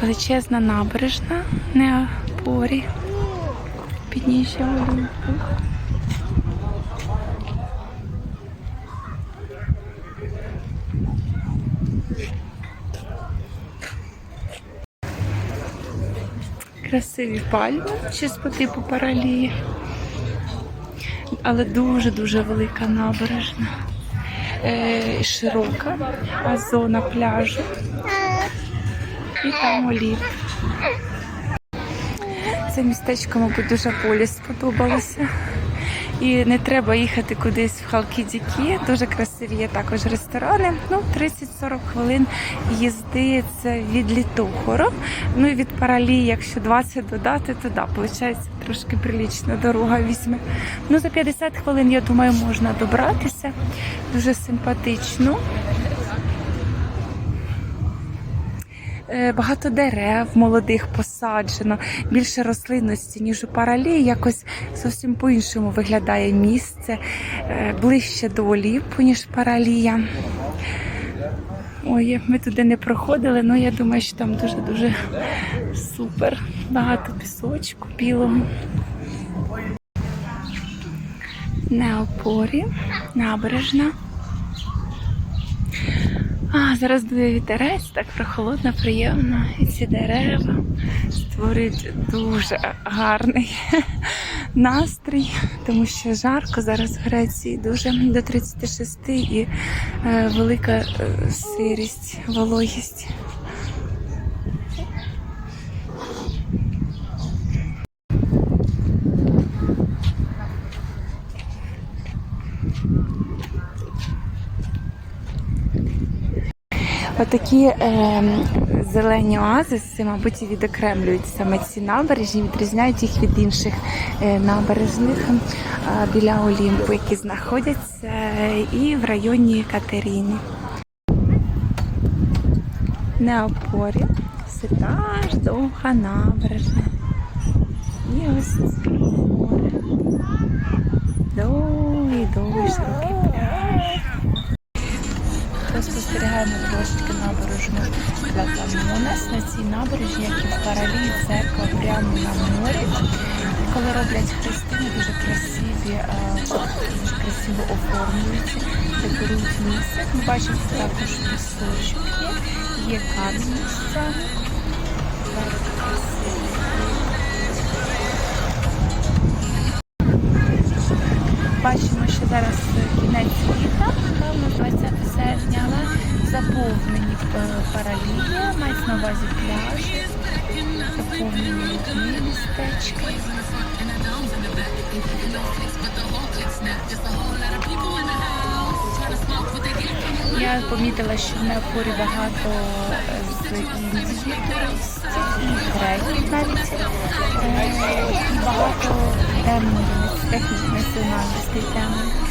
Величезна набережна Неапорі. Підніжжя Олімпу. Красиві пальми, щось по типу паралії. Але дуже-дуже велика набережна. Е, широка а зона пляжу. І там олів. Це містечко, мабуть, дуже Полі сподобалося. І не треба їхати кудись в Халкідікі. Дуже красиві є також ресторани. Ну, 30-40 хвилин їзди це від Літохоро. Ну і від Паралі, якщо 20 додати, то да, виходить трошки прилічна дорога візьме. Ну, за 50 хвилин, я думаю, можна добратися. Дуже симпатично. Багато дерев молодих посаджено, більше рослинності, ніж у паралі. Якось зовсім по-іншому виглядає місце е, ближче до Олімпу, ніж паралія. Ой, ми туди не проходили, але я думаю, що там дуже-дуже супер. Багато пісочку білого. Неопорі, набережна. А, зараз буде вітерець, так прохолодно, приємно. І ці дерева створюють дуже гарний настрій, тому що жарко зараз в Греції дуже до 36 і е, велика е, сирість, вологість. Отакі е, зелені оазиси, мабуть, відокремлюють саме ці набережні, відрізняють їх від інших е, набережних е, біля Олімпу, які знаходяться е, і в районі Катеріни. Неопорі. Все та ж довга набережна. І ось Спостерігаємо трошки набережну Платамонас. На цій набережні, як і в паралі, церква прямо на морі. Коли роблять хрестини, дуже красиві, дуже красиво оформлюються, декорують місце. Ми бачимо також пісочок є, є камінь місцями. Бачимо, що зараз кінець літа, певно, 20 серпня, заповнені е, паралії, мають на увазі пляжі, заповнені людьми містечки. Я помітила, що в Неапорі багато е, з Індії туристів, і греків навіть. Е, багато темних технік національностей темних.